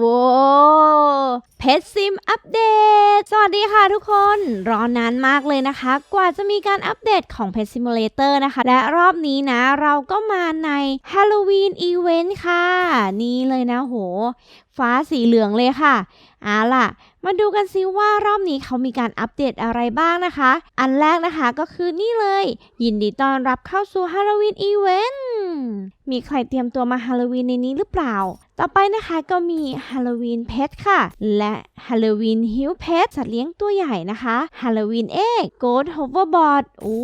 ว้เพชรซิมอัปเดตสวัสดีค่ะทุกคน รอนานมากเลยนะคะ กว่าจะมีการอัปเดตของเพชรซิมูเลเตอร์นะคะ และรอบนี้นะ เราก็มาใน Halloween Event ค่ะ นี่เลยนะโห ฟ้าสีเหลืองเลยค่ะเอาล่ะ มาดูกันซิว่ารอบนี้เขามีการอัปเดตอะไรบ้างนะคะ อันแรกนะคะก็คือนี่เลย ยินดีต้อนรับเข้าสู่ Halloween Event มีใครเตรียมตัวมา Halloween ในนี้หรือเปล่า ต่อไปนะคะก็มี Halloween Pet ค่ะ และ Halloween Hill Pet สัตว์เลี้ยงตัวใหญ่นะคะ Halloween Egg Goat Hoverboard โอ้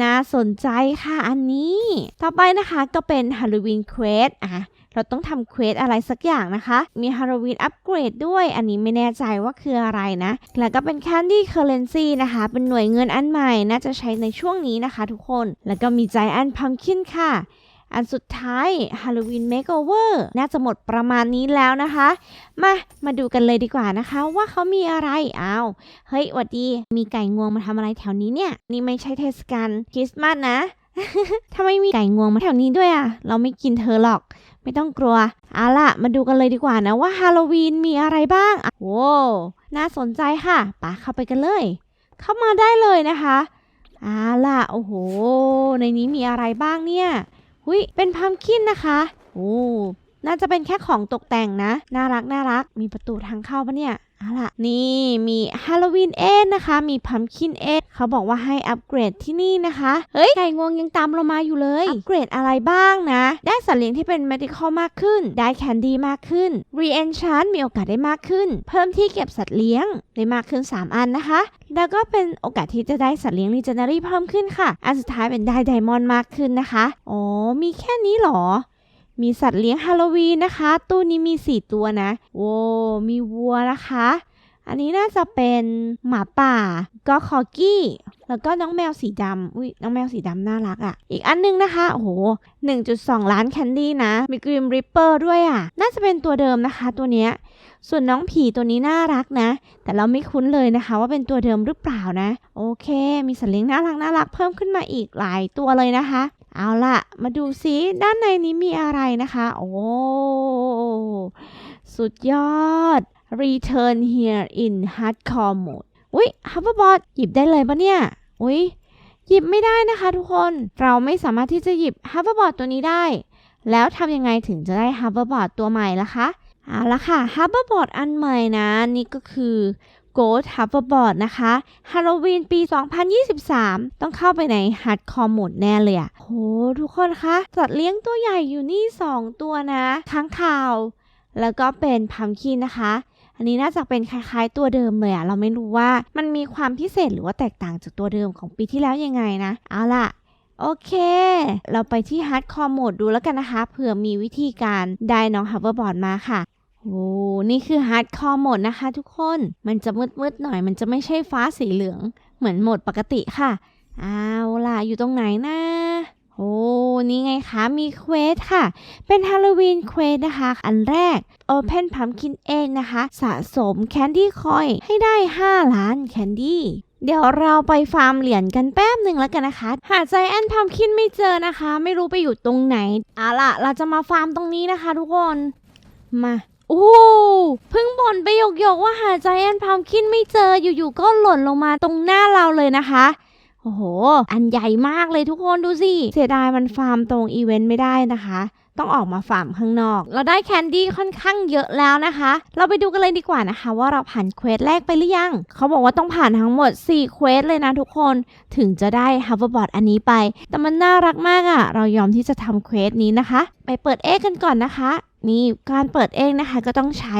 น่าสนใจค่ะอันนี้ ต่อไปนะคะก็เป็น Halloween Quest อะเราต้องทำเควสอะไรสักอย่างนะคะ มีฮาโลวีนอัปเกรดด้วย อันนี้ไม่แน่ใจว่าคืออะไรนะ แล้วก็เป็น Candy Currency นซีนะคะ เป็นหน่วยเงินอันใหม่ น่าจะใช้ในช่วงนี้นะคะทุกคน แล้วก็มี Giant Pumpkin ค่ะ อันสุดท้าย Halloween Makeover น่าจะหมดประมาณนี้แล้วนะคะ มา มาดูกันเลยดีกว่านะคะ ว่าเขามีอะไรอ้าวเฮ้ยหวัดดี มีไก่งวงมาทำอะไรแถวนี้เนี่ย นี่ไม่ใช่เทศกาลคริสต์มาสนะทำไม่มีไก่งวงมาแถวนี้ด้วยอะ เราไม่กินเธอหรอก ไม่ต้องกลัวเอาล่ะ มาดูกันเลยดีกว่านะว่าฮาโลวีนมีอะไรบ้างอะโว้น่าสนใจค่ะปาเข้าไปกันเลย เข้ามาได้เลยนะคะเอาล่ะ โอ้โห ในนี้มีอะไรบ้างเนี่ย หุยเป็นพัมคินนะคะ โอ้ น่าจะเป็นแค่ของตกแต่งนะ น่ารักน่ารัก มีประตูทางเข้าปะเนี่ยเอาล่ะนี่มีฮาโลวีนเอ็นะคะ มีพัมคินเอ็เขาบอกว่าให้อัปเกรดที่นี่นะคะ เฮ้ย ไก่งวงยังตามเรามาอยู่เลย อัปเกรดอะไรบ้างนะ ได้สัตว์เลี้ยงที่เป็น medical มากขึ้น ได้แคนดี้มากขึ้น re enchant มีโอกาสได้มากขึ้น เพิ่มที่เก็บสัตว์เลี้ยงได้มากขึ้น 3 อันนะคะ แล้วก็เป็นโอกาสที่จะได้สัตว์เลี้ยง legendary เพิ่มขึ้นค่ะ อันสุดท้ายเป็นได้ไดมอนด์มากขึ้นนะคะ อ๋อ มีแค่นี้เหรอ มีสัตว์เลี้ยงฮาโลวีนนะคะ ตู้นี้มี 4 ตัวนะ โว้มีวัวนะคะ อันนี้น่าจะเป็นหมาป่า ก็คอกี้ แล้วก็น้องแมวสีดำอุ้ยน้องแมวสีดำน่ารักอะ่ะ อีกอันนึงนะคะ โอ้โห 1.2 ล้านแคนดี้นะ มีกริมริปเปอร์ด้วยอะ่ะ น่าจะเป็นตัวเดิมนะคะ ตัวเนี้ยส่วนน้องผีตัวนี้น่ารักนะ แต่เราไม่คุ้นเลยนะคะ ว่าเป็นตัวเดิมหรือเปล่านะ โอเค มีสัตว์เลี้ยงน่ารักน่ารักเพิ่มขึ้นมาอีกหลายตัวเลยนะคะ เอาล่ะมาดูซิด้านในนี้มีอะไรนะคะ โอ้ สุดยอด Return here in hardcore mode อุ๊ย Hoverboard หยิบได้เลยปะเนี่ย อุ๊ยหยิบไม่ได้นะคะทุกคน เราไม่สามารถที่จะหยิบ Hoverboard ตัวนี้ได้ แล้วทำยังไงถึงจะได้ Hoverboard ตัวใหม่ล่ะคะ เอาละค่ะ Hoverboard อันใหม่นะ นี่ก็คือ Ghost Hoverboard นะคะ Halloween ปี 2023 ต้องเข้าไปใน Hardcore Mode แน่เลยอะโหทุกคนคะสัตว์เลี้ยงตัวใหญ่อยู่นี่ 2 ตัวนะค้างคาว แล้วก็เป็นพัมคินนะคะ อันนี้น่าจะเป็นคล้ายๆตัวเดิมเลยอะเราไม่รู้ว่ามันมีความพิเศษหรือว่าแตกต่างจากตัวเดิมของปีที่แล้วยังไงนะ เอาล่ะโอเค เราไปที่ Hardcore Mode ดูแล้วกันนะคะ เผื่อมีวิธีการได้น้อง Hoverboard มาค่ะ โอ้นี่คือ Hardcore Mode นะคะทุกคน มันจะมืดๆหน่อย มันจะไม่ใช่ฟ้าสีเหลือง เหมือนโหมดปกติค่ะ เอาล่ะ อยู่ตรงไหนนะโอ้ นี่ไงคะ มีเควสค่ะ เป็นฮาโลวีนเควสนะคะ อันแรก Open Pumpkin Egg นะคะ สะสมแคนดี้คอยให้ได้ 5 ล้านแคนดี้เดี๋ยวเราไปฟาร์มเหรียญกันแป๊บหนึ่งแล้วกันนะคะ หาใจแอนพัมคินไม่เจอนะคะ ไม่รู้ไปอยู่ตรงไหน เอาล่ะ เราจะมาฟาร์มตรงนี้นะคะทุกคน มา โอ้เพิ่งบ่นไปหยกๆว่าหาใจแอนพัมคินไม่เจออยู่ๆก็หล่นลงมาตรงหน้าเราเลยนะคะโอ้โห อันใหญ่มากเลยทุกคนดูสิ เสียดายมันฟาร์มตรงอีเวนต์ไม่ได้นะคะ ต้องออกมาฟาร์มข้างนอก เราได้แคนดี้ค่อนข้างเยอะแล้วนะคะ เราไปดูกันเลยดีกว่านะคะ ว่าเราผ่านเควสแรกไปหรือยัง เขาบอกว่าต้องผ่านทั้งหมด 4 เควสเลยนะทุกคน ถึงจะได้ hoverboard อันนี้ไป แต่มันน่ารักมากอะ่ะ เรายอมที่จะทำเควสนี้นะคะ ไปเปิดเอ็กกันก่อนนะคะ นี่การเปิดเองนะคะก็ต้องใช้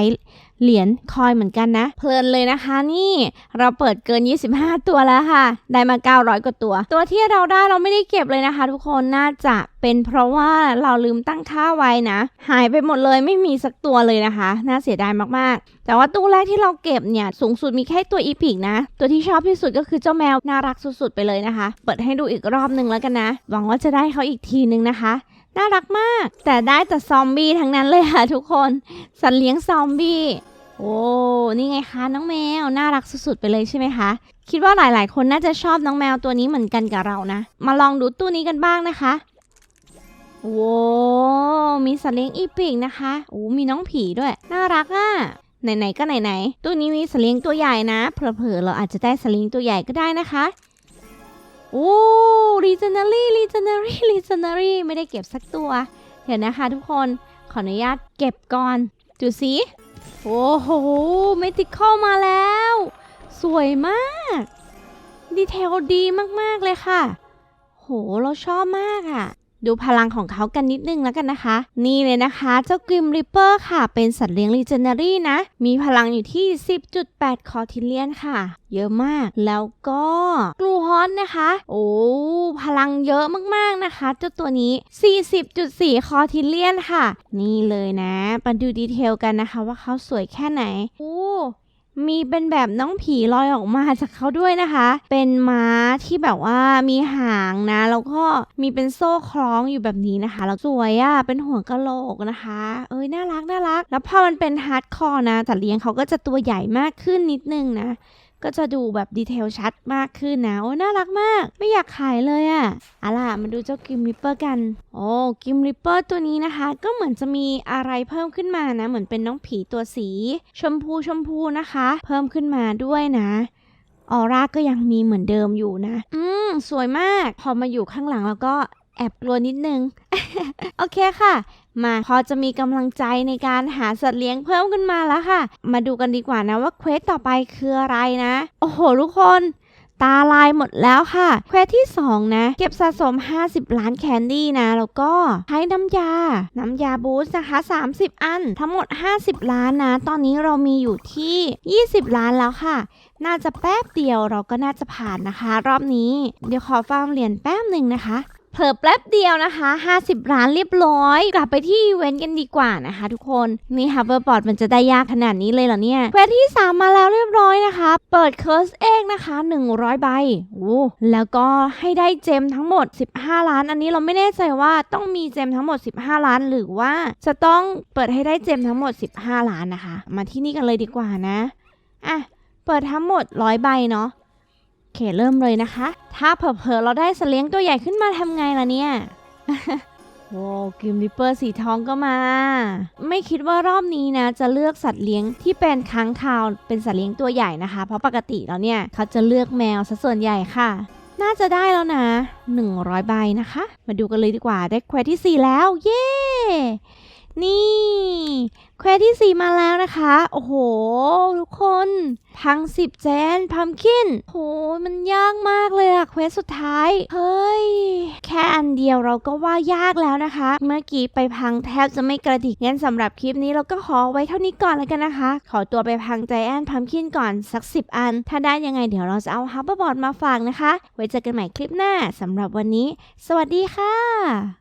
เหรียญคอยเหมือนกันนะ เพลินเลยนะคะ นี่เราเปิดเกิน 25 ตัวแล้วค่ะ ได้มา 900 กว่าตัว ตัวที่เราได้เราไม่ได้เก็บเลยนะคะ ทุกคนน่าจะเป็นเพราะว่าเราลืมตั้งค่าไว้นะ หายไปหมดเลยไม่มีสักตัวเลยนะคะ น่าเสียดายมากๆ แต่ว่าตู้แรกที่เราเก็บเนี่ยสูงสุดมีแค่ตัวอีพิกนะ ตัวที่ชอบที่สุดก็คือเจ้าแมวน่ารักสุดๆไปเลยนะคะ เปิดให้ดูอีกรอบหนึ่งแล้วกันนะ หวังว่าจะได้เขาอีกทีนึงนะคะ น่ารักมาก แต่ได้แต่ซอมบี้ทั้งนั้นเลยค่ะทุกคน สัตว์เลี้ยงซอมบี้โอ้นี่ไงคะน้องแมวน่ารักสุดๆไปเลยใช่ไหมคะ คิดว่าหลายๆ คนน่าจะชอบน้องแมวตัวนี้เหมือนกันกับเรานะ มาลองดูตู้นี้กันบ้างนะคะโว้มีสัตว์เลี้ยงอีปิกนะคะโอ้มีน้องผีด้วย น่ารักอะ่ะไหนๆก็ไหนๆตัวนี้มีสัตว์เลี้ยงตัวใหญ่นะเผลอๆเราอาจจะได้สัตว์เลี้ยงตัวใหญ่ก็ได้นะคะโอ้ รีเจนารี่รีเจนารี่รีเจนารี่ไม่ได้เก็บสักตัว เดี๋ยวนะคะทุกคน ขออนุญาตเก็บก่อน ดูสิโอ้โหเมติคอลมาแล้ว สวยมาก ดีเทลดีมาก ๆ เลยค่ะ โห เราชอบมากอะ่ะ ดูพลังของเขากันนิดนึงแล้วกันนะคะ นี่เลยนะคะ เจ้ากริมริปเปอร์ค่ะ เป็นสัตว์เลี้ยง Legendary นะ มีพลังอยู่ที่ 10.8 คอทิเลียนค่ะ เยอะมาก แล้วก็กลูฮอนนะคะ โอ้ พลังเยอะมากๆนะคะ เจ้าตัวนี้ 40.4 คอทิเลียนค่ะ นี่เลยนะมาดูดีเทลกันนะคะว่าเขาสวยแค่ไหน โอ้ มีเป็นแบบน้องผีลอยออกมาจากเขาด้วยนะคะ เป็นม้าที่แบบว่ามีหางนะ แล้วก็มีเป็นโซ่คล้องอยู่แบบนี้นะคะ แล้วสวยอะ่ะ เป็นหัวกะโหลกนะคะ เอ้ย น่ารักน่ารัก แล้วพอมันเป็นฮาร์ดคอร์นะแต่เลี้ยงเขาก็จะตัวใหญ่มากขึ้นนิดนึงนะ ก็จะดูแบบดีเทลชัดมากขึ้นนะ โอ้ น่ารักมาก ไม่อยากขายเลยอะ่ะเอา ล่ะ มาดูเจ้ากิมริปเปอร์กัน โอ้ กิมริปเปอร์ตัวนี้นะคะ ก็เหมือนจะมีอะไรเพิ่มขึ้นมานะ เหมือนเป็นน้องผีตัวสี ชมพูชมพูนะคะ เพิ่มขึ้นมาด้วยนะออร่าก็ยังมีเหมือนเดิมอยู่นะ อืม สวยมาก พอมาอยู่ข้างหลังแล้วก็แอบกลัวนิดนึง โอเคค่ะ มาพอจะมีกำลังใจในการหาสัตว์เลี้ยงเพิ่มขึ้นมาแล้วค่ะ มาดูกันดีกว่านะว่าเควสต่อไปคืออะไรนะ โอ้โห ทุกคน ตาลายหมดแล้วค่ะ เควสที่ 2 นะ เก็บสะสม 50 ล้านแคนดี้นะ แล้วก็ใช้น้ำยา น้ำยาบูสต์นะคะ 30 อัน ทั้งหมด 50 ล้านนะ ตอนนี้เรามีอยู่ที่ 20 ล้านแล้วค่ะ น่าจะแป๊บเดียวเราก็น่าจะผ่านนะคะ รอบนี้ เดี๋ยวขอฟาร์มเหรียญแป๊บหนึ่งนะคะ เผลอแป๊บเดียวนะคะ 50 ล้านเรียบร้อย กลับไปที่อีเวนต์กันดีกว่านะคะ ทุกคน นี่ฮับเบอร์บอร์ดมันจะได้ยากขนาดนี้เลยเหรอเนี่ยเควสที่ 3 มาแล้วเรียบร้อยนะคะ เปิดเคิร์สเอกนะคะ 100 ใบโอ้แล้วก็ให้ได้เจมทั้งหมด 15 ล้าน อันนี้เราไม่แน่ใจว่าต้องมีเจมทั้งหมด 15 ล้าน หรือว่าจะต้องเปิดให้ได้เจมทั้งหมด 15 ล้านนะคะ มาที่นี่กันเลยดีกว่านะ อะ เปิดทั้งหมด 100 ใบเนาะ เคเริ่มเลยนะคะ ถ้าเผลอๆเราได้สตว์เลี้ยงตัวใหญ่ขึ้นมาทำไงล่ะเนี่ยโว้กิมริปเปอร์สีทองก็มา ไม่คิดว่ารอบนี้นะ จะเลือกสัตว์เลี้ยงที่เป็นค้างคาวเป็นสัตว์เลี้ยงตัวใหญ่นะคะ เพราะปกติแล้วเนี่ยเขาจะเลือกแมวซะส่วนใหญ่ค่ะ น่าจะได้แล้วนะ 100 ใบนะคะ มาดูกันเลยดีกว่าได้เควที่ 4 แล้ว เย้ นี่ เควสที่ 4 มาแล้วนะคะ โอ้โห ทุกคน พังสิบเจนพัมคินโหมันยากมากเลยอะเควสสุดท้าย เฮ้ย แค่อันเดียวเราก็ว่ายากแล้วนะคะ เมื่อกี้ไปพังแทบจะไม่กระดิกงั้นสำหรับคลิปนี้เราก็ขอไว้เท่านี้ก่อนแล้วกันนะคะ ขอตัวไปพังใจแอนพัมคินก่อนสัก 10 อัน ถ้าได้ยังไงเดี๋ยวเราจะเอาฮับเบอร์บอร์ดมาฝากนะคะ ไว้เจอกันใหม่คลิปหน้าสำหรับวันนี้ สวัสดีค่ะ